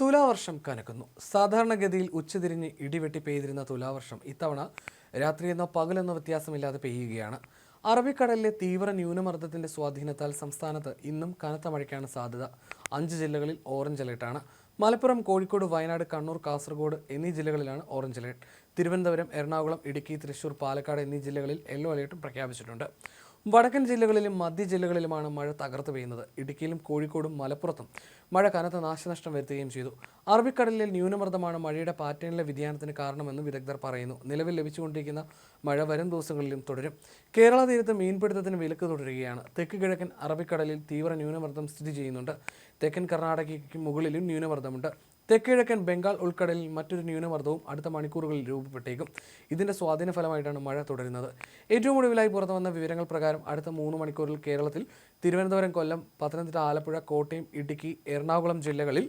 തുലാവർഷം കനക്കുന്നു. സാധാരണഗതിയിൽ ഉച്ചതിരിഞ്ഞ് ഇടിവെട്ടി പെയ്തിരുന്ന തുലാവർഷം ഇത്തവണ രാത്രിയെന്നോ പകലെന്നോ വ്യത്യാസമില്ലാതെ പെയ്യുകയാണ്. അറബിക്കടലിലെ തീവ്ര ന്യൂനമർദ്ദത്തിന്റെ സ്വാധീനത്താൽ സംസ്ഥാനത്ത് ഇന്നും കനത്ത മഴയ്ക്കാണ് സാധ്യത. അഞ്ച് ജില്ലകളിൽ ഓറഞ്ച് അലേർട്ടാണ്. മലപ്പുറം കോഴിക്കോട് വയനാട് കണ്ണൂർ കാസർഗോഡ് എന്നീ ജില്ലകളിലാണ് ഓറഞ്ച് അലേർട്ട്. തിരുവനന്തപുരം എറണാകുളം ഇടുക്കി തൃശൂർ പാലക്കാട് എന്നീ ജില്ലകളിൽ യെല്ലോ അലേർട്ടും പ്രഖ്യാപിച്ചിട്ടുണ്ട്. വടക്കൻ ജില്ലകളിലും മധ്യ ജില്ലകളിലുമാണ് മഴ തകർത്ത് പെയ്യുന്നത്. ഇടുക്കിയിലും കോഴിക്കോടും മലപ്പുറത്തും മഴ കനത്ത നാശനഷ്ടം വരുത്തുകയും ചെയ്തു. അറബിക്കടലിൽ ന്യൂനമർദ്ദമാണ് മഴയുടെ പാറ്റേണിലെ വ്യതിയാനത്തിന് കാരണമെന്ന് വിദഗ്ധർ പറയുന്നു. നിലവിൽ ലഭിച്ചുകൊണ്ടിരിക്കുന്ന മഴ വരും ദിവസങ്ങളിലും തുടരും. കേരള തീരത്ത് മീൻപിടുത്തത്തിന് വിലക്ക് തുടരുകയാണ്. തെക്ക് കിഴക്കൻ അറബിക്കടലിൽ തീവ്ര ന്യൂനമർദ്ദം സ്ഥിതി ചെയ്യുന്നുണ്ട്. തെക്കൻ കർണാടകയ്ക്ക് മുകളിലും ന്യൂനമർദ്ദമുണ്ട്. തെക്കിഴക്കൻ ബംഗാൾ ഉൾക്കടലിൽ മറ്റൊരു ന്യൂനമർദ്ദവും അടുത്ത മണിക്കൂറുകളിൽ രൂപപ്പെട്ടേക്കും. ഇതിന്റെ സ്വാധീന ഫലമായിട്ടാണ് മഴ തുടരുന്നത്. ഏറ്റവും ഒടുവിലായി പുറത്തു വന്ന വിവരങ്ങൾ പ്രകാരം അടുത്ത മൂന്ന് മണിക്കൂറിൽ കേരളത്തിൽ തിരുവനന്തപുരം കൊല്ലം പത്തനംതിട്ട ആലപ്പുഴ കോട്ടയം ഇടുക്കി എറണാകുളം ജില്ലകളിൽ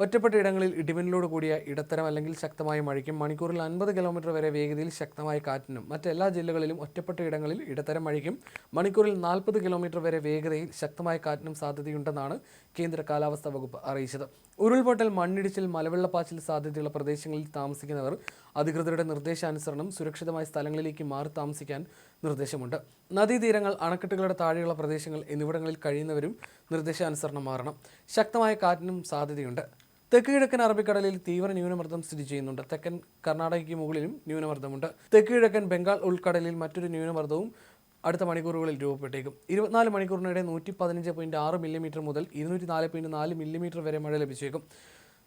ഒറ്റപ്പെട്ട ഇടങ്ങളിൽ ഇടിമിന്നലോട് കൂടിയ ഇടത്തരം അല്ലെങ്കിൽ ശക്തമായ മഴയ്ക്കും മണിക്കൂറിൽ അൻപത് കിലോമീറ്റർ വരെ വേഗതയിൽ ശക്തമായ കാറ്റിനും മറ്റെല്ലാ ജില്ലകളിലും ഒറ്റപ്പെട്ട ഇടങ്ങളിൽ ഇടത്തരം മഴയ്ക്കും മണിക്കൂറിൽ നാൽപ്പത് കിലോമീറ്റർ വരെ വേഗതയിൽ ശക്തമായ കാറ്റിനും സാധ്യതയുണ്ടെന്നാണ് കേന്ദ്ര കാലാവസ്ഥാ വകുപ്പ് അറിയിച്ചത്. ഉരുൾപൊട്ടൽ മണ്ണിടിച്ചിൽ മലവെള്ളപ്പാച്ചിൽ സാധ്യതയുള്ള പ്രദേശങ്ങളിൽ താമസിക്കുന്നവർ അധികൃതരുടെ നിർദ്ദേശാനുസരണം സുരക്ഷിതമായ സ്ഥലങ്ങളിലേക്ക് മാറി താമസിക്കാൻ നിർദ്ദേശമുണ്ട്. നദീതീരങ്ങൾ അണക്കെട്ടുകളുടെ താഴെയുള്ള പ്രദേശങ്ങൾ എന്നിവിടങ്ങളിൽ കഴിയുന്നവരും നിർദ്ദേശാനുസരണം മാറണം. ശക്തമായ കാറ്റിനും സാധ്യതയുണ്ട്. തെക്ക് കിഴക്കൻ അറബിക്കടലിൽ തീവ്ര ന്യൂനമർദ്ദം സ്ഥിതി ചെയ്യുന്നുണ്ട്. തെക്കൻ കർണാടകയ്ക്ക് മുകളിലും ന്യൂനമർദ്ദമുണ്ട്. തെക്ക് കിഴക്കൻ ബംഗാൾ ഉൾക്കടലിൽ മറ്റൊരു ന്യൂനമർദ്ദവും അടുത്ത മണിക്കൂറുകളിൽ രൂപപ്പെട്ടേക്കും ഇരുപത്തിനാല് മണിക്കൂറിനിടെ നൂറ്റി പതിനഞ്ച് പോയിന്റ് ആറ് മില്ലിമീറ്റർ മുതൽ ഇരുന്നൂറ്റി നാല് പോയിന്റ് നാല് മില്ലിമീറ്റർ വരെ മഴ ലഭിച്ചേക്കും.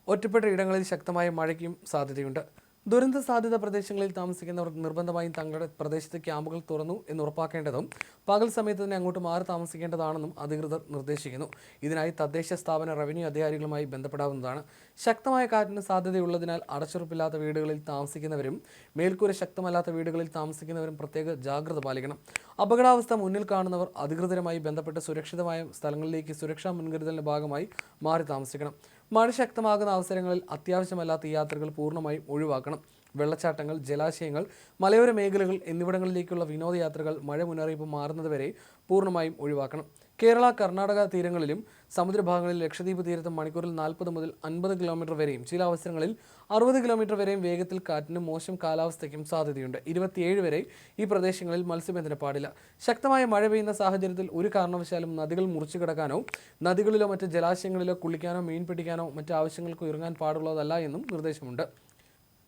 ഒറ്റപ്പെട്ട ഇടങ്ങളിൽ ശക്തമായ മഴയ്ക്കും സാധ്യതയുണ്ട്. ദുരന്ത സാധ്യത പ്രദേശങ്ങളിൽ താമസിക്കുന്നവർ നിർബന്ധമായും തങ്ങളുടെ പ്രദേശത്ത് ക്യാമ്പുകൾ തുറന്നു എന്ന് ഉറപ്പാക്കേണ്ടതും പകൽ സമയത്ത് തന്നെ അങ്ങോട്ട് മാറി താമസിക്കേണ്ടതാണെന്നും അധികൃതർ നിർദ്ദേശിക്കുന്നു. ഇതിനായി തദ്ദേശ സ്ഥാപന റവന്യൂ അധികാരികളുമായി ബന്ധപ്പെടാവുന്നതാണ്. ശക്തമായ കാറ്റിന് സാധ്യതയുള്ളതിനാൽ അടച്ചുറപ്പില്ലാത്ത വീടുകളിൽ താമസിക്കുന്നവരും മേൽക്കൂര ശക്തമല്ലാത്ത വീടുകളിൽ താമസിക്കുന്നവരും പ്രത്യേക ജാഗ്രത പാലിക്കണം. അപകടാവസ്ഥ മുന്നിൽ കാണുന്നവർ അധികൃതരുമായി ബന്ധപ്പെട്ട് സുരക്ഷിതമായ സ്ഥലങ്ങളിലേക്ക് സുരക്ഷാ മുൻകരുതലിന്റെ ഭാഗമായി മാറി താമസിക്കണം. മഴ ശക്തമാകുന്ന അവസരങ്ങളിൽ അത്യാവശ്യമല്ലാത്ത യാത്രകൾ പൂർണമായും ഒഴിവാക്കണം. വെള്ളച്ചാട്ടങ്ങൾ ജലാശയങ്ങൾ മലയോര മേഖലകൾ എന്നിവിടങ്ങളിലേക്കുള്ള വിനോദയാത്രകൾ മഴ മുന്നറിയിപ്പ് മാറുന്നതുവരെ പൂർണമായും ഒഴിവാക്കണം. കേരള കർണാടക തീരങ്ങളിലും സമുദ്രഭാഗങ്ങളിൽ ലക്ഷദ്വീപ് തീരത്ത് മണിക്കൂറിൽ നാൽപ്പത് മുതൽ അൻപത് കിലോമീറ്റർ വരെയും ചില അവസരങ്ങളിൽ അറുപത് കിലോമീറ്റർ വരെയും വേഗത്തിൽ കാറ്റിനും മോശം കാലാവസ്ഥയ്ക്കും സാധ്യതയുണ്ട്. ഇരുപത്തിയേഴ് വരെ ഈ പ്രദേശങ്ങളിൽ മത്സ്യബന്ധന പാടില്ല. ശക്തമായ മഴ പെയ്യുന്ന സാഹചര്യത്തിൽ ഒരു കാരണവശാലും നദികൾ മുറിച്ചു കിടക്കാനോ നദികളിലോ മറ്റ് ജലാശയങ്ങളിലോ കുളിക്കാനോ മീൻ പിടിക്കാനോ മറ്റ് ആവശ്യങ്ങൾക്കോ ഇറങ്ങാൻ പാടുള്ളതല്ല എന്നും നിർദ്ദേശമുണ്ട്.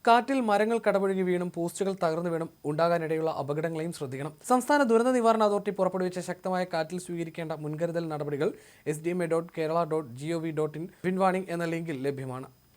കാറ്റിൽ മരങ്ങൾ കടപുഴകി വീണും പോസ്റ്റുകൾ തകർന്നു വീണും ഉണ്ടാകാനിടയുള്ള അപകടങ്ങളെയും ശ്രദ്ധിക്കണം. സംസ്ഥാന ദുരന്ത നിവാരണ അതോറിറ്റി പുറപ്പെടുവിച്ച ശക്തമായ കാറ്റിൽ സ്വീകരിക്കേണ്ട മുൻകരുതൽ നടപടികൾ S D M A dot Kerala dot G O V dot in പിൻവാണിംഗ് എന്ന ലിങ്കിൽ ലഭ്യമാണ്.